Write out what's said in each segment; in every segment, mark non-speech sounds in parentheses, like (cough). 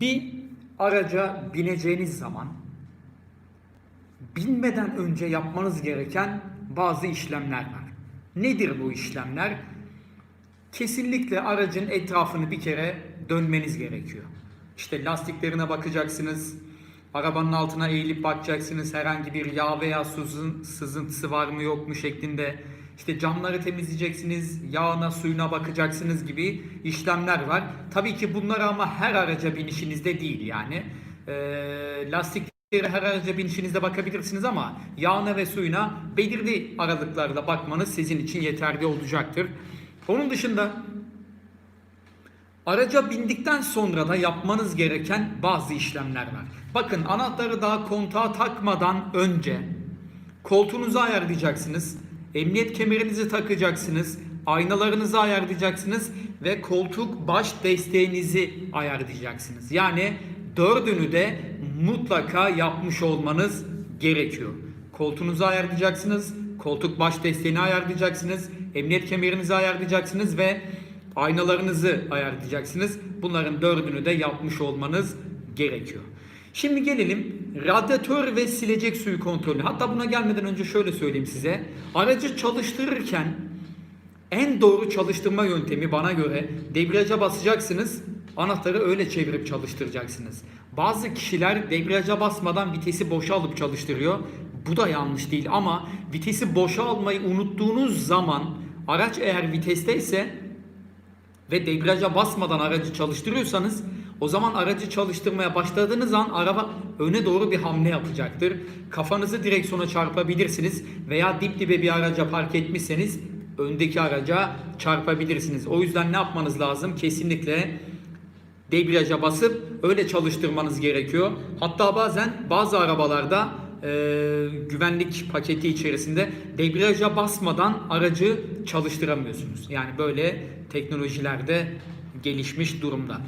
Bir araca bineceğiniz zaman binmeden önce yapmanız gereken bazı işlemler var. Nedir bu işlemler? Kesinlikle aracın etrafını bir kere dönmeniz gerekiyor. İşte lastiklerine bakacaksınız. Arabanın altına eğilip bakacaksınız. Herhangi bir yağ veya suzun, sızıntısı var mı yok mu şeklinde. İşte camları temizleyeceksiniz, yağına suyuna bakacaksınız gibi işlemler var. Tabii ki bunlar ama her araca binişinizde değil yani. Ee, lastikleri her araca binişinizde bakabilirsiniz ama yağına ve suyuna belirli aralıklarla bakmanız sizin için yeterli olacaktır. Onun dışında Araca bindikten sonra da yapmanız gereken bazı işlemler var. Bakın anahtarı daha kontağa takmadan önce koltuğunuzu ayarlayacaksınız. Emniyet kemerinizi takacaksınız. Aynalarınızı ayarlayacaksınız ve koltuk baş desteğinizi ayarlayacaksınız. Yani dördünü de mutlaka yapmış olmanız gerekiyor. Koltuğunuzu ayarlayacaksınız. Koltuk baş desteğini ayarlayacaksınız. Emniyet kemerinizi ayarlayacaksınız ve aynalarınızı ayarlayacaksınız. Bunların dördünü de yapmış olmanız gerekiyor. Şimdi gelelim radyatör ve silecek suyu kontrolü. Hatta buna gelmeden önce şöyle söyleyeyim size. Aracı çalıştırırken en doğru çalıştırma yöntemi bana göre debriyaja basacaksınız. Anahtarı öyle çevirip çalıştıracaksınız. Bazı kişiler debriyaja basmadan vitesi boşa alıp çalıştırıyor. Bu da yanlış değil ama vitesi boşa almayı unuttuğunuz zaman araç eğer vitesteyse ve debriyaja basmadan aracı çalıştırıyorsanız o zaman aracı çalıştırmaya başladığınız an araba öne doğru bir hamle yapacaktır. Kafanızı direksiyona çarpabilirsiniz veya dip dibe bir araca park etmişseniz öndeki araca çarpabilirsiniz. O yüzden ne yapmanız lazım? Kesinlikle debriyaja basıp öyle çalıştırmanız gerekiyor. Hatta bazen bazı arabalarda e, güvenlik paketi içerisinde debriyaja basmadan aracı çalıştıramıyorsunuz. Yani böyle teknolojilerde gelişmiş durumda.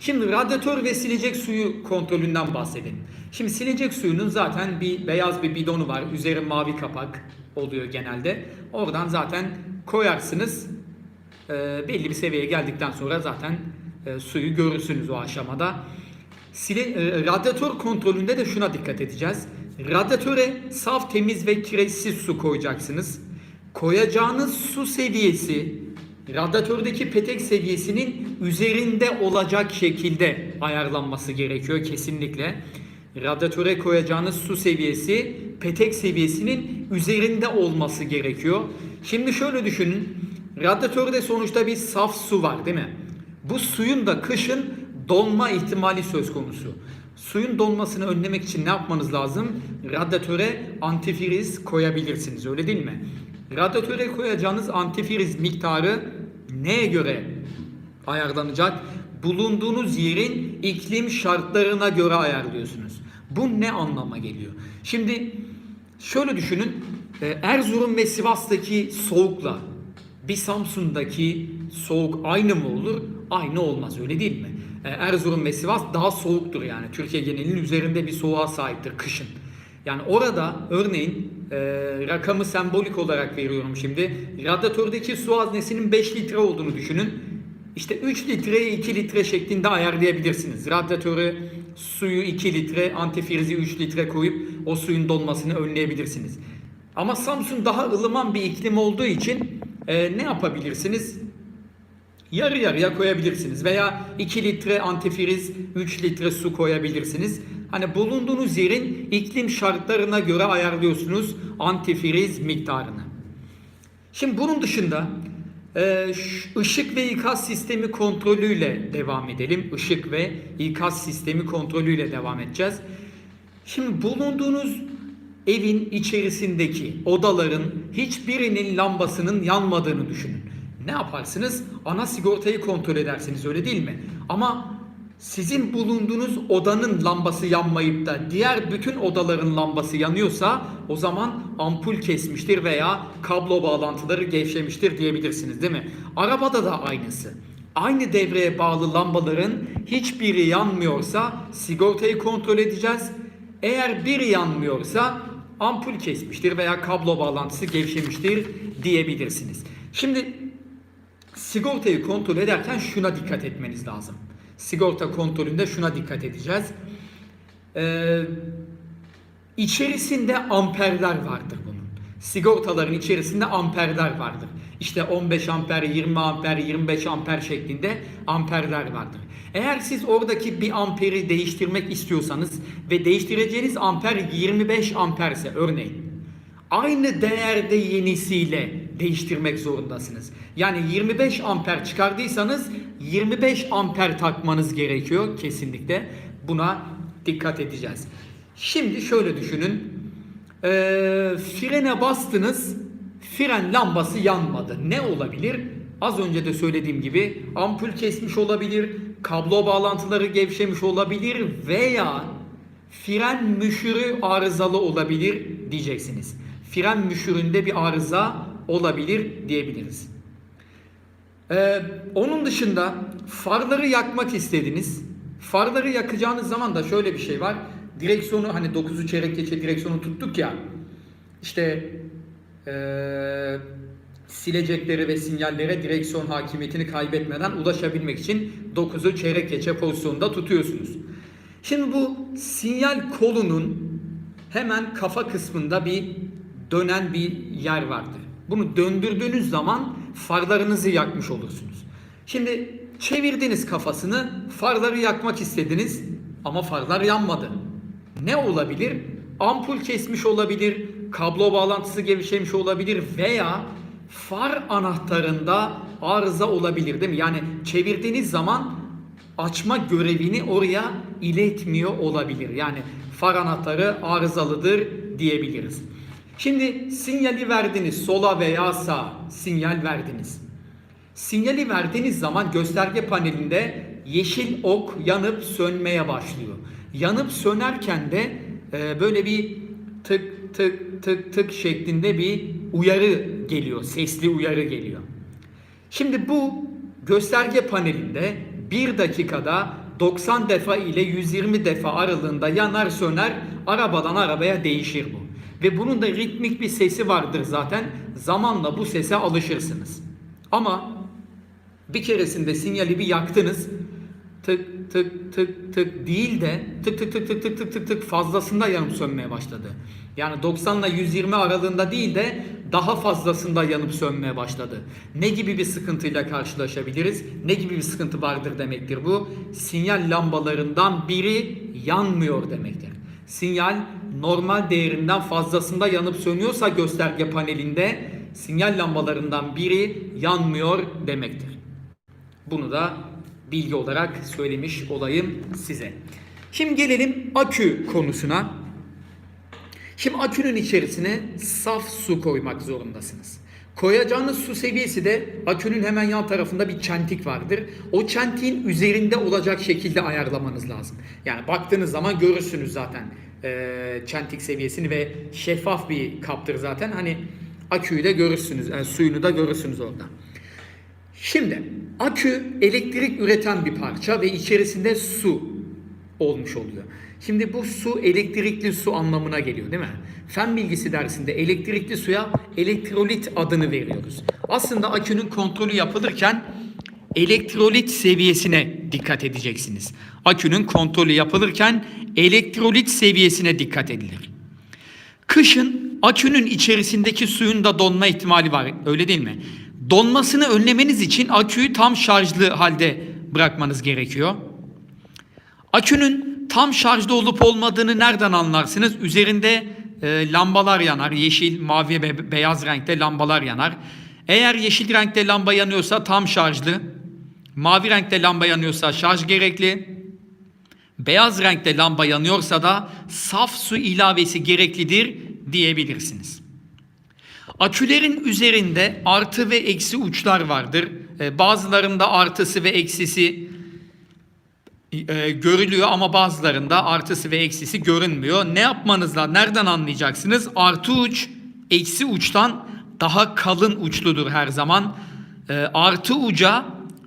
Şimdi radyatör ve silecek suyu kontrolünden bahsedelim. Şimdi silecek suyunun zaten bir beyaz bir bidonu var. Üzeri mavi kapak oluyor genelde. Oradan zaten koyarsınız. E, belli bir seviyeye geldikten sonra zaten e, suyu görürsünüz o aşamada. Sile, e, radyatör kontrolünde de şuna dikkat edeceğiz. Radyatöre saf, temiz ve kireçsiz su koyacaksınız. Koyacağınız su seviyesi radyatördeki petek seviyesinin üzerinde olacak şekilde ayarlanması gerekiyor kesinlikle. Radyatöre koyacağınız su seviyesi petek seviyesinin üzerinde olması gerekiyor. Şimdi şöyle düşünün. Radyatörde sonuçta bir saf su var değil mi? Bu suyun da kışın donma ihtimali söz konusu. Suyun donmasını önlemek için ne yapmanız lazım? Radyatöre antifriz koyabilirsiniz öyle değil mi? Radyatöre koyacağınız antifriz miktarı neye göre ayarlanacak? Bulunduğunuz yerin iklim şartlarına göre ayarlıyorsunuz. Bu ne anlama geliyor? Şimdi şöyle düşünün. e, Erzurum ve Sivas'taki soğukla bir Samsun'daki soğuk aynı mı olur? Aynı olmaz öyle değil mi? E, Erzurum ve Sivas daha soğuktur yani. Türkiye genelinin üzerinde bir soğuğa sahiptir kışın. Yani orada örneğin e, rakamı sembolik olarak veriyorum şimdi. Radyatördeki su haznesinin 5 litre olduğunu düşünün. İşte 3 litreye 2 litre şeklinde ayarlayabilirsiniz. Radyatörü suyu 2 litre, antifrizi 3 litre koyup o suyun donmasını önleyebilirsiniz. Ama Samsun daha ılıman bir iklim olduğu için e, ne yapabilirsiniz? Yarı yarıya koyabilirsiniz veya 2 litre antifriz, 3 litre su koyabilirsiniz. Hani bulunduğunuz yerin iklim şartlarına göre ayarlıyorsunuz antifriz miktarını. Şimdi bunun dışında e, ışık ve ikaz sistemi kontrolüyle devam edelim. Işık ve ikaz sistemi kontrolüyle devam edeceğiz. Şimdi bulunduğunuz evin içerisindeki odaların hiçbirinin lambasının yanmadığını düşünün. Ne yaparsınız? Ana sigortayı kontrol edersiniz öyle değil mi? Ama sizin bulunduğunuz odanın lambası yanmayıp da diğer bütün odaların lambası yanıyorsa o zaman ampul kesmiştir veya kablo bağlantıları gevşemiştir diyebilirsiniz değil mi? Arabada da aynısı. Aynı devreye bağlı lambaların hiçbiri yanmıyorsa sigortayı kontrol edeceğiz. Eğer biri yanmıyorsa ampul kesmiştir veya kablo bağlantısı gevşemiştir diyebilirsiniz. Şimdi sigortayı kontrol ederken şuna dikkat etmeniz lazım. sigorta kontrolünde şuna dikkat edeceğiz. Ee, içerisinde amperler vardır bunun. Sigortaların içerisinde amperler vardır. İşte 15 amper, 20 amper, 25 amper şeklinde amperler vardır. Eğer siz oradaki bir amperi değiştirmek istiyorsanız ve değiştireceğiniz amper 25 amperse örneğin aynı değerde yenisiyle değiştirmek zorundasınız. Yani 25 amper çıkardıysanız 25 amper takmanız gerekiyor kesinlikle. Buna dikkat edeceğiz. Şimdi şöyle düşünün. Ee, frene bastınız, fren lambası yanmadı. Ne olabilir? Az önce de söylediğim gibi ampul kesmiş olabilir, kablo bağlantıları gevşemiş olabilir veya fren müşürü arızalı olabilir diyeceksiniz. Fren müşüründe bir arıza olabilir diyebiliriz. Ee, onun dışında farları yakmak istediniz. Farları yakacağınız zaman da şöyle bir şey var. Direksiyonu hani 9'u çeyrek geçe direksiyonu tuttuk ya. İşte ee, silecekleri ve sinyallere direksiyon hakimiyetini kaybetmeden ulaşabilmek için 9'u çeyrek geçe pozisyonda tutuyorsunuz. Şimdi bu sinyal kolunun hemen kafa kısmında bir dönen bir yer vardır. Bunu döndürdüğünüz zaman farlarınızı yakmış olursunuz. Şimdi çevirdiniz kafasını, farları yakmak istediniz ama farlar yanmadı. Ne olabilir? Ampul kesmiş olabilir, kablo bağlantısı gevşemiş olabilir veya far anahtarında arıza olabilir değil mi? Yani çevirdiğiniz zaman açma görevini oraya iletmiyor olabilir. Yani far anahtarı arızalıdır diyebiliriz. Şimdi sinyali verdiniz sola veya sağa sinyal verdiniz. Sinyali verdiğiniz zaman gösterge panelinde yeşil ok yanıp sönmeye başlıyor. Yanıp sönerken de e, böyle bir tık tık tık tık şeklinde bir uyarı geliyor. Sesli uyarı geliyor. Şimdi bu gösterge panelinde 1 dakikada 90 defa ile 120 defa aralığında yanar söner arabadan arabaya değişir bu. Ve bunun da ritmik bir sesi vardır zaten. Zamanla bu sese alışırsınız. Ama bir keresinde sinyali bir yaktınız. Tık tık tık tık değil de tık tık tık tık tık tık tık tık fazlasında yanıp sönmeye başladı. Yani 90 ile 120 aralığında değil de daha fazlasında yanıp sönmeye başladı. Ne gibi bir sıkıntıyla karşılaşabiliriz? Ne gibi bir sıkıntı vardır demektir bu? Sinyal lambalarından biri yanmıyor demektir. Sinyal normal değerinden fazlasında yanıp sönüyorsa gösterge panelinde sinyal lambalarından biri yanmıyor demektir. Bunu da bilgi olarak söylemiş olayım size. Şimdi gelelim akü konusuna. Şimdi akünün içerisine saf su koymak zorundasınız. Koyacağınız su seviyesi de akünün hemen yan tarafında bir çentik vardır. O çentiğin üzerinde olacak şekilde ayarlamanız lazım. Yani baktığınız zaman görürsünüz zaten e, çentik seviyesini ve şeffaf bir kaptır zaten. Hani aküyü de görürsünüz, yani suyunu da görürsünüz orada. Şimdi akü elektrik üreten bir parça ve içerisinde su olmuş oluyor. Şimdi bu su elektrikli su anlamına geliyor değil mi? Fen bilgisi dersinde elektrikli suya elektrolit adını veriyoruz. Aslında akünün kontrolü yapılırken elektrolit seviyesine dikkat edeceksiniz. Akünün kontrolü yapılırken elektrolit seviyesine dikkat edilir. Kışın akünün içerisindeki suyun da donma ihtimali var. Öyle değil mi? Donmasını önlemeniz için aküyü tam şarjlı halde bırakmanız gerekiyor. Akünün tam şarjda olup olmadığını nereden anlarsınız? Üzerinde e, lambalar yanar. Yeşil, mavi ve beyaz renkte lambalar yanar. Eğer yeşil renkte lamba yanıyorsa tam şarjlı. Mavi renkte lamba yanıyorsa şarj gerekli. Beyaz renkte lamba yanıyorsa da saf su ilavesi gereklidir diyebilirsiniz. Akülerin üzerinde artı ve eksi uçlar vardır. E, bazılarında artısı ve eksisi e, görülüyor ama bazılarında artısı ve eksisi görünmüyor. Ne yapmanızla nereden anlayacaksınız? Artı uç eksi uçtan daha kalın uçludur her zaman. E, artı uca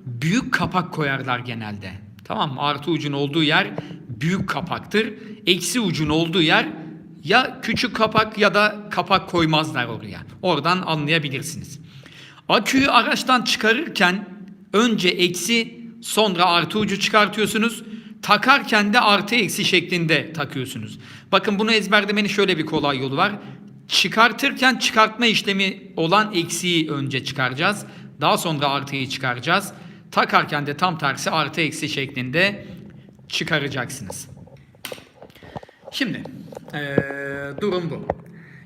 büyük kapak koyarlar genelde. Tamam mı? Artı ucun olduğu yer büyük kapaktır. Eksi ucun olduğu yer ya küçük kapak ya da kapak koymazlar oraya. Oradan anlayabilirsiniz. Aküyü araçtan çıkarırken önce eksi Sonra artı ucu çıkartıyorsunuz. Takarken de artı eksi şeklinde takıyorsunuz. Bakın bunu ezberlemenin şöyle bir kolay yolu var. Çıkartırken çıkartma işlemi olan eksiği önce çıkaracağız. Daha sonra artıyı çıkaracağız. Takarken de tam tersi artı eksi şeklinde çıkaracaksınız. Şimdi eee, durum bu.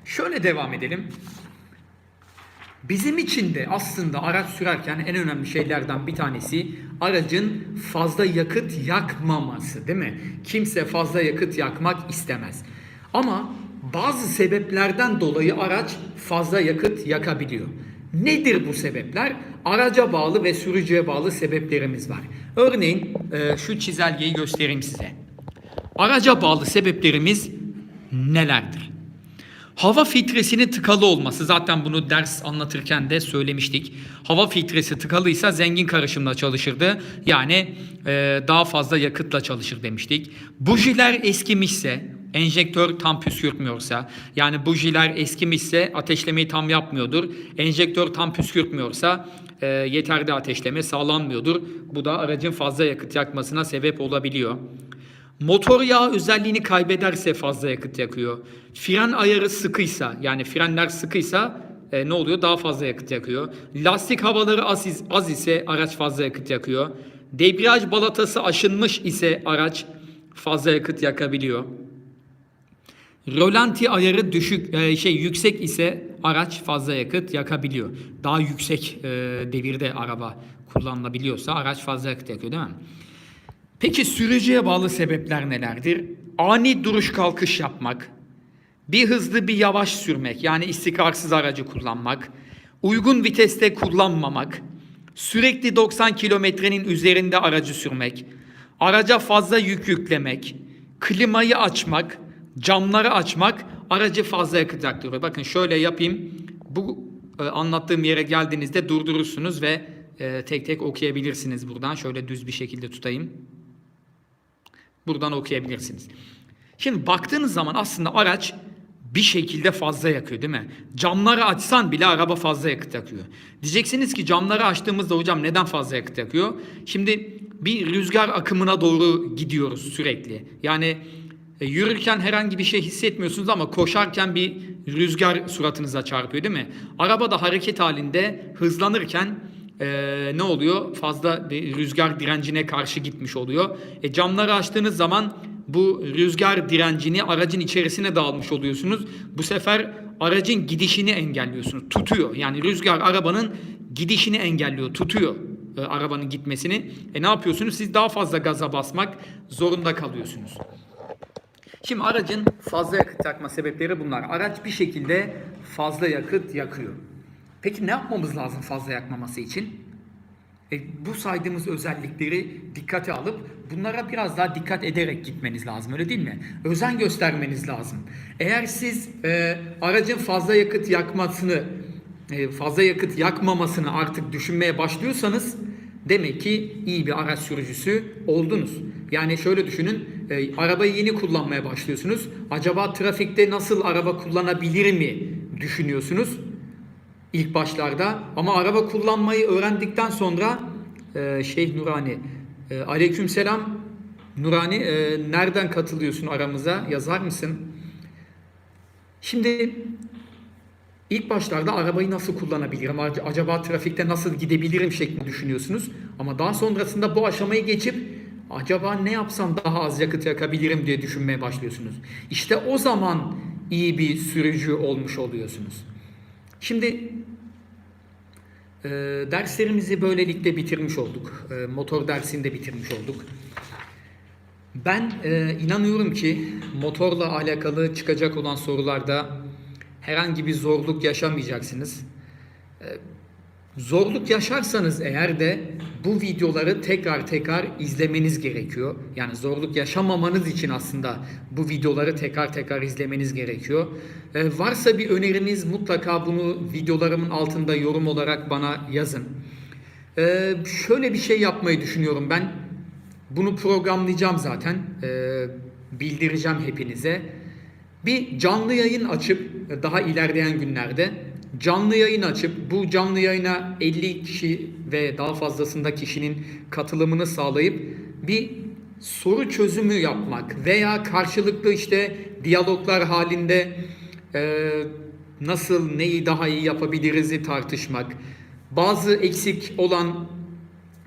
Şöyle devam edelim. Bizim için de aslında araç sürerken en önemli şeylerden bir tanesi aracın fazla yakıt yakmaması değil mi? Kimse fazla yakıt yakmak istemez. Ama bazı sebeplerden dolayı araç fazla yakıt yakabiliyor. Nedir bu sebepler? Araca bağlı ve sürücüye bağlı sebeplerimiz var. Örneğin e, şu çizelgeyi göstereyim size. Araca bağlı sebeplerimiz nelerdir? Hava filtresinin tıkalı olması zaten bunu ders anlatırken de söylemiştik. Hava filtresi tıkalıysa zengin karışımla çalışırdı. Yani e, daha fazla yakıtla çalışır demiştik. Bujiler eskimişse, enjektör tam püskürtmüyorsa, yani bujiler eskimişse ateşlemeyi tam yapmıyordur. Enjektör tam püskürtmüyorsa e, yeterli ateşleme sağlanmıyordur. Bu da aracın fazla yakıt yakmasına sebep olabiliyor. Motor yağı özelliğini kaybederse fazla yakıt yakıyor. Fren ayarı sıkıysa yani frenler sıkıysa e, ne oluyor? Daha fazla yakıt yakıyor. Lastik havaları az, az ise araç fazla yakıt yakıyor. Debriyaj balatası aşınmış ise araç fazla yakıt yakabiliyor. Rölanti ayarı düşük e, şey yüksek ise araç fazla yakıt yakabiliyor. Daha yüksek e, devirde araba kullanılabiliyorsa araç fazla yakıt yakıyor değil mi? Peki sürücüye bağlı sebepler nelerdir? Ani duruş kalkış yapmak, bir hızlı bir yavaş sürmek yani istikrarsız aracı kullanmak, uygun viteste kullanmamak, sürekli 90 kilometrenin üzerinde aracı sürmek, araca fazla yük yüklemek, klimayı açmak, camları açmak aracı fazla yakıt yaktırıyor. Bakın şöyle yapayım. Bu e, anlattığım yere geldiğinizde durdurursunuz ve e, tek tek okuyabilirsiniz buradan. Şöyle düz bir şekilde tutayım. Buradan okuyabilirsiniz. Şimdi baktığınız zaman aslında araç bir şekilde fazla yakıyor değil mi? Camları açsan bile araba fazla yakıt yakıyor. Diyeceksiniz ki camları açtığımızda hocam neden fazla yakıt yakıyor? Şimdi bir rüzgar akımına doğru gidiyoruz sürekli. Yani e, yürürken herhangi bir şey hissetmiyorsunuz ama koşarken bir rüzgar suratınıza çarpıyor değil mi? Araba da hareket halinde hızlanırken e, ne oluyor? Fazla bir rüzgar direncine karşı gitmiş oluyor. E, camları açtığınız zaman bu rüzgar direncini aracın içerisine dağılmış oluyorsunuz. Bu sefer aracın gidişini engelliyorsunuz. Tutuyor. Yani rüzgar arabanın gidişini engelliyor, tutuyor e, arabanın gitmesini. E ne yapıyorsunuz? Siz daha fazla gaza basmak zorunda kalıyorsunuz. Şimdi aracın fazla yakıt yakma sebepleri bunlar. Araç bir şekilde fazla yakıt yakıyor. Peki ne yapmamız lazım fazla yakmaması için? E, bu saydığımız özellikleri dikkate alıp bunlara biraz daha dikkat ederek gitmeniz lazım öyle değil mi? Özen göstermeniz lazım. Eğer siz e, aracın fazla yakıt yakmasını, e, fazla yakıt yakmamasını artık düşünmeye başlıyorsanız demek ki iyi bir araç sürücüsü oldunuz. Yani şöyle düşünün, e, arabayı yeni kullanmaya başlıyorsunuz. Acaba trafikte nasıl araba kullanabilir mi düşünüyorsunuz? ilk başlarda ama araba kullanmayı öğrendikten sonra e, Şeyh Nurani e, aleykümselam Nurani e, nereden katılıyorsun aramıza yazar mısın? Şimdi ilk başlarda arabayı nasıl kullanabilirim? Acaba trafikte nasıl gidebilirim şeklinde düşünüyorsunuz. Ama daha sonrasında bu aşamayı geçip acaba ne yapsam daha az yakıt yakabilirim diye düşünmeye başlıyorsunuz. İşte o zaman iyi bir sürücü olmuş oluyorsunuz. Şimdi e, derslerimizi böylelikle bitirmiş olduk. E, motor dersini de bitirmiş olduk. Ben e, inanıyorum ki motorla alakalı çıkacak olan sorularda herhangi bir zorluk yaşamayacaksınız. E, Zorluk yaşarsanız eğer de bu videoları tekrar tekrar izlemeniz gerekiyor. Yani zorluk yaşamamanız için aslında bu videoları tekrar tekrar izlemeniz gerekiyor. Ee, varsa bir öneriniz mutlaka bunu videolarımın altında yorum olarak bana yazın. Ee, şöyle bir şey yapmayı düşünüyorum ben. Bunu programlayacağım zaten. Ee, bildireceğim hepinize. Bir canlı yayın açıp daha ilerleyen günlerde canlı yayın açıp bu canlı yayına 50 kişi ve daha fazlasında kişinin katılımını sağlayıp bir soru çözümü yapmak veya karşılıklı işte diyaloglar halinde e, nasıl neyi daha iyi yapabiliriz'i tartışmak, bazı eksik olan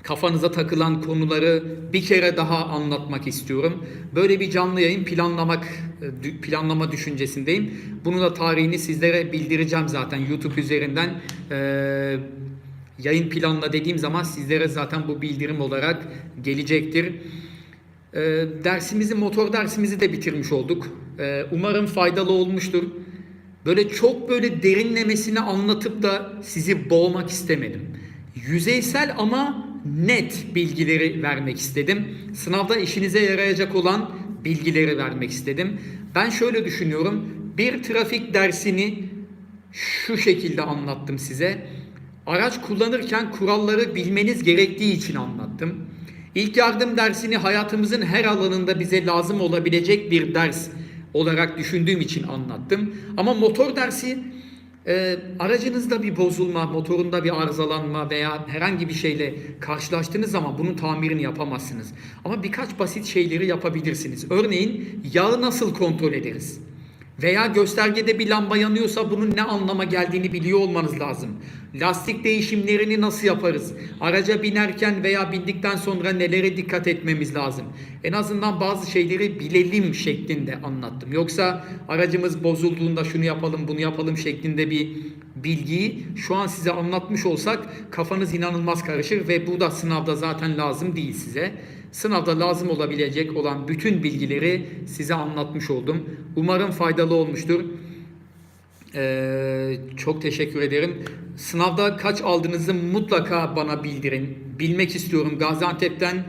kafanıza takılan konuları bir kere daha anlatmak istiyorum. Böyle bir canlı yayın planlamak e, planlama düşüncesindeyim. Bunu da tarihini sizlere bildireceğim zaten YouTube üzerinden. Ee, yayın planla dediğim zaman sizlere zaten bu bildirim olarak gelecektir. Ee, dersimizi, motor dersimizi de bitirmiş olduk. Umarım faydalı olmuştur. Böyle çok böyle derinlemesine anlatıp da sizi boğmak istemedim. Yüzeysel ama net bilgileri vermek istedim. Sınavda işinize yarayacak olan bilgileri vermek istedim. Ben şöyle düşünüyorum. Bir trafik dersini şu şekilde anlattım size. Araç kullanırken kuralları bilmeniz gerektiği için anlattım. İlk yardım dersini hayatımızın her alanında bize lazım olabilecek bir ders olarak düşündüğüm için anlattım. Ama motor dersi e, aracınızda bir bozulma, motorunda bir arızalanma veya herhangi bir şeyle karşılaştığınız zaman bunun tamirini yapamazsınız. Ama birkaç basit şeyleri yapabilirsiniz. Örneğin yağı nasıl kontrol ederiz? Veya göstergede bir lamba yanıyorsa bunun ne anlama geldiğini biliyor olmanız lazım. Lastik değişimlerini nasıl yaparız? Araca binerken veya bindikten sonra nelere dikkat etmemiz lazım? En azından bazı şeyleri bilelim şeklinde anlattım. Yoksa aracımız bozulduğunda şunu yapalım bunu yapalım şeklinde bir bilgiyi şu an size anlatmış olsak kafanız inanılmaz karışır ve bu da sınavda zaten lazım değil size. Sınavda lazım olabilecek olan bütün bilgileri size anlatmış oldum. Umarım faydalı olmuştur. Ee, çok teşekkür ederim. Sınavda kaç aldığınızı mutlaka bana bildirin. Bilmek istiyorum. Gaziantep'ten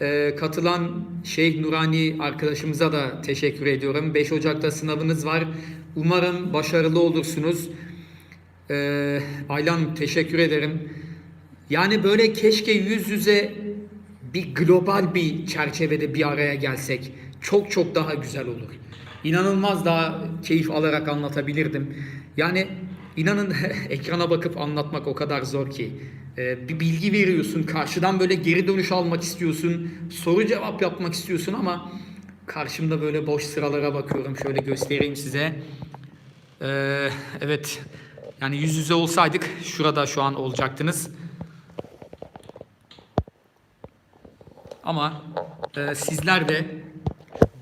e, katılan Şeyh Nurani arkadaşımıza da teşekkür ediyorum. 5 Ocak'ta sınavınız var. Umarım başarılı olursunuz. Ee, Aylan teşekkür ederim. Yani böyle keşke yüz yüze bir global bir çerçevede bir araya gelsek çok çok daha güzel olur. İnanılmaz daha keyif alarak anlatabilirdim. Yani inanın (laughs) ekrana bakıp anlatmak o kadar zor ki. Ee, bir bilgi veriyorsun, karşıdan böyle geri dönüş almak istiyorsun, soru cevap yapmak istiyorsun ama karşımda böyle boş sıralara bakıyorum. Şöyle göstereyim size. Ee, evet, yani yüz yüze olsaydık şurada şu an olacaktınız. Ama e, sizler de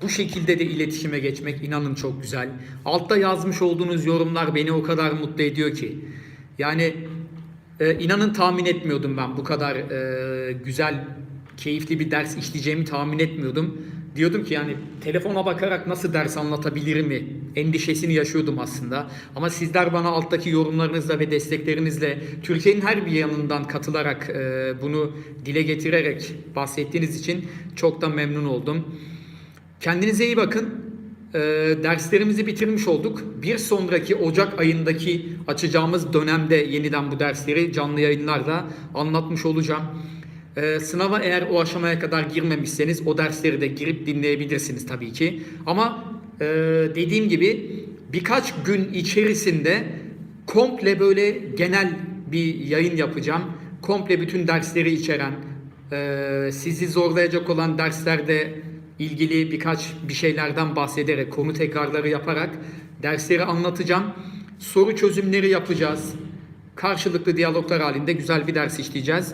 bu şekilde de iletişime geçmek inanın çok güzel. Altta yazmış olduğunuz yorumlar beni o kadar mutlu ediyor ki. Yani e, inanın tahmin etmiyordum ben bu kadar e, güzel, keyifli bir ders işleyeceğimi tahmin etmiyordum. Diyordum ki yani telefona bakarak nasıl ders anlatabilir mi endişesini yaşıyordum aslında. Ama sizler bana alttaki yorumlarınızla ve desteklerinizle Türkiye'nin her bir yanından katılarak e, bunu dile getirerek bahsettiğiniz için çok da memnun oldum. Kendinize iyi bakın. Ee, derslerimizi bitirmiş olduk. Bir sonraki Ocak ayındaki açacağımız dönemde yeniden bu dersleri canlı yayınlarda anlatmış olacağım. Ee, sınava eğer o aşamaya kadar girmemişseniz o dersleri de girip dinleyebilirsiniz tabii ki. Ama e, dediğim gibi birkaç gün içerisinde komple böyle genel bir yayın yapacağım. Komple bütün dersleri içeren, e, sizi zorlayacak olan derslerde ilgili birkaç bir şeylerden bahsederek, konu tekrarları yaparak dersleri anlatacağım. Soru çözümleri yapacağız. Karşılıklı diyaloglar halinde güzel bir ders işleyeceğiz.